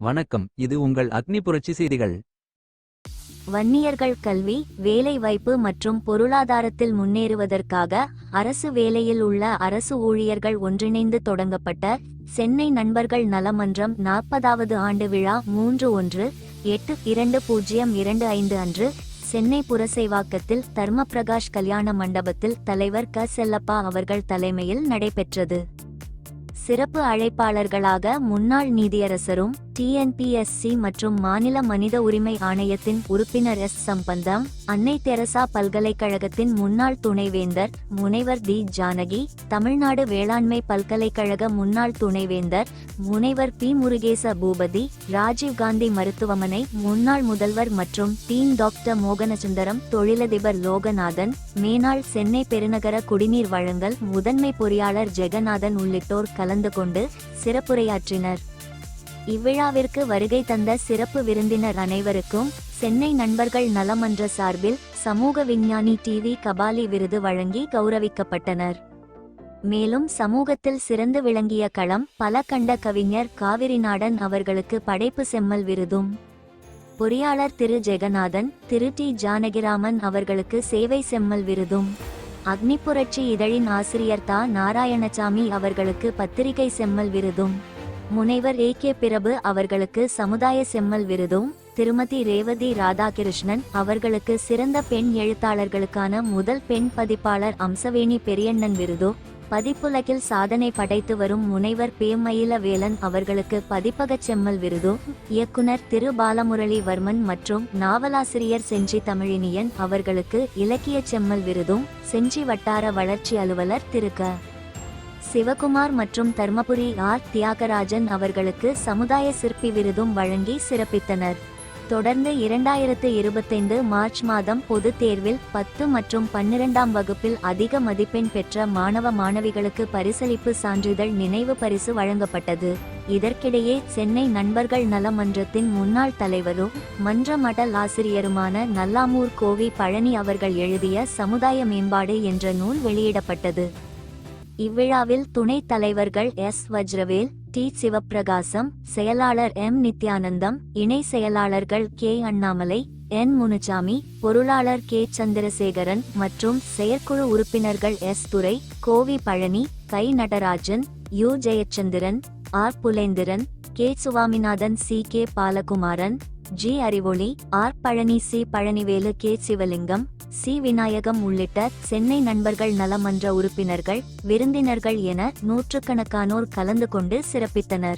வணக்கம் இது உங்கள் அக்னி புரட்சி செய்திகள். வன்னியர்கள் கல்வி வேலைவாய்ப்பு மற்றும் பொருளாதாரத்தில் முன்னேறுவதற்காக அரசு வேலையில் உள்ள அரசு ஊழியர்கள் ஒன்றிணைந்து தொடங்கப்பட்ட சென்னை நண்பர்கள் நலமன்றம் நாற்பதாவது ஆண்டு விழா மூன்று ஒன்று எட்டு இரண்டு பூஜ்ஜியம் இரண்டு ஐந்து அன்று சென்னை புரசைவாக்கத்தில் தர்மபிரகாஷ் கல்யாண மண்டபத்தில் தலைவர் க. செல்லப்பா அவர்கள் தலைமையில் நடைபெற்றது. சிறப்பு அழைப்பாளர்களாக முன்னாள் நீதியரசரும் டிஎன்பிஎஸ்சி மற்றும் மாநில மனித உரிமை ஆணையத்தின் உறுப்பினர் எஸ். சம்பந்தம் அன்னை தெரசா பல்கலைக்கழகத்தின் முன்னாள் துணைவேந்தர் முனைவர் டி. ஜானகி தமிழ்நாடு வேளாண்மை பல்கலைக்கழக முன்னாள் துணைவேந்தர் முனைவர் பி. முருகேச பூபதி ராஜீவ்காந்தி மருத்துவமனை முன்னாள் முதல்வர் மற்றும் டீன் டாக்டர் மோகனசுந்தரம் தொழிலதிபர் லோகநாதன் மேனாள் சென்னை பெருநகர குடிநீர் வழங்கல் முதன்மை பொறியாளர் ஜெகநாதன் உள்ளிட்டோர் கலந்து கொண்டு சிறப்புரையாற்றினர். இவ்விழாவிற்கு வருகை தந்த சிறப்பு விருந்தினர் அனைவருக்கும் சென்னை நண்பர்கள் நலமன்ற சார்பில் சமூக விஞ்ஞானி டிவி கபாலி விருது வழங்கி கௌரவிக்கப்பட்டனர். மேலும் சமூகத்தில் சிறந்து விளங்கிய களம் பல கண்ட கவிஞர் காவிரிநாடன் அவர்களுக்கு படைப்பு செம்மல் விருதும். பொறியாளர் திரு. ஜெகநாதன் திரு. டி. ஜானகிராமன் அவர்களுக்கு சேவை செம்மல் விருதும். அக்னி புரட்சி இதழின் ஆசிரியர் தா. நாராயணசாமி அவர்களுக்கு பத்திரிகை செம்மல் விருதும். முனைவர் ஏ. கே. பிரபு அவர்களுக்கு சமுதாய செம்மல் விருதும். திருமதி ரேவதி ராதாகிருஷ்ணன் அவர்களுக்கு சிறந்த பெண் எழுத்தாளர்களுக்கான முதல் பெண் பதிப்பாளர் அம்சவேணி பெரியண்ணன் விருதும். பதிப்புலகில் சாதனை படைத்து வரும் முனைவர் பேமயில வேலன் அவர்களுக்கு பதிப்பகச் செம்மல் விருதும் இயக்குனர் திரு. பாலமுரளி வர்மன் மற்றும் நாவலாசிரியர் செஞ்சி தமிழினியன் அவர்களுக்கு இலக்கியச் செம்மல் விருதும் செஞ்சி வட்டார வளர்ச்சி அலுவலர் திரு. க. சிவகுமார் மற்றும் தர்மபுரி ஆர். தியாகராஜன் அவர்களுக்கு சமுதாய சிற்பி விருதும் வழங்கி சிறப்பித்தனர். தொடர்ந்து இரண்டாயிரத்து இருபத்தைந்து மார்ச் மாதம் பொதுத் தேர்வில் பத்து மற்றும் பன்னிரெண்டாம் வகுப்பில் அதிக மதிப்பெண் பெற்ற மாணவ மாணவிகளுக்கு பரிசளிப்பு சான்றிதழ் நினைவு பரிசு வழங்கப்பட்டது. இதற்கிடையே சென்னை நண்பர்கள் நல மன்றத்தின் முன்னாள் தலைவரும் மன்ற மடல் ஆசிரியருமான நல்லாமூர் கோவி பழனி அவர்கள் எழுதிய சமுதாய மேம்பாடு என்ற நூல் வெளியிடப்பட்டது. இவ்விழாவில் துணைத் தலைவர்கள் எஸ். வஜ்ரவேல் டி சிவப்பிரகாசம் செயலாளர் எம் நித்யானந்தம் இணை செயலாளர்கள் கே அண்ணாமலை என் முனுசாமி பொருளாளர் கே சந்திரசேகரன் மற்றும் செயற்குழு உறுப்பினர்கள் எஸ் துரை கோவி பழனி கை Natarajan U Jayachandran R Pulendran K Swaminathan C K Balakumaran G Arivoli R Palani C Palanivelu K Sivalingam C Vinayagam உள்ளிட்ட சென்னை நண்பர்கள் நலமன்ற உறுப்பினர்கள் விருந்தினர்கள் என நூற்றுக்கணக்கானோர் கலந்து கொண்டு சிறப்பித்தனர்.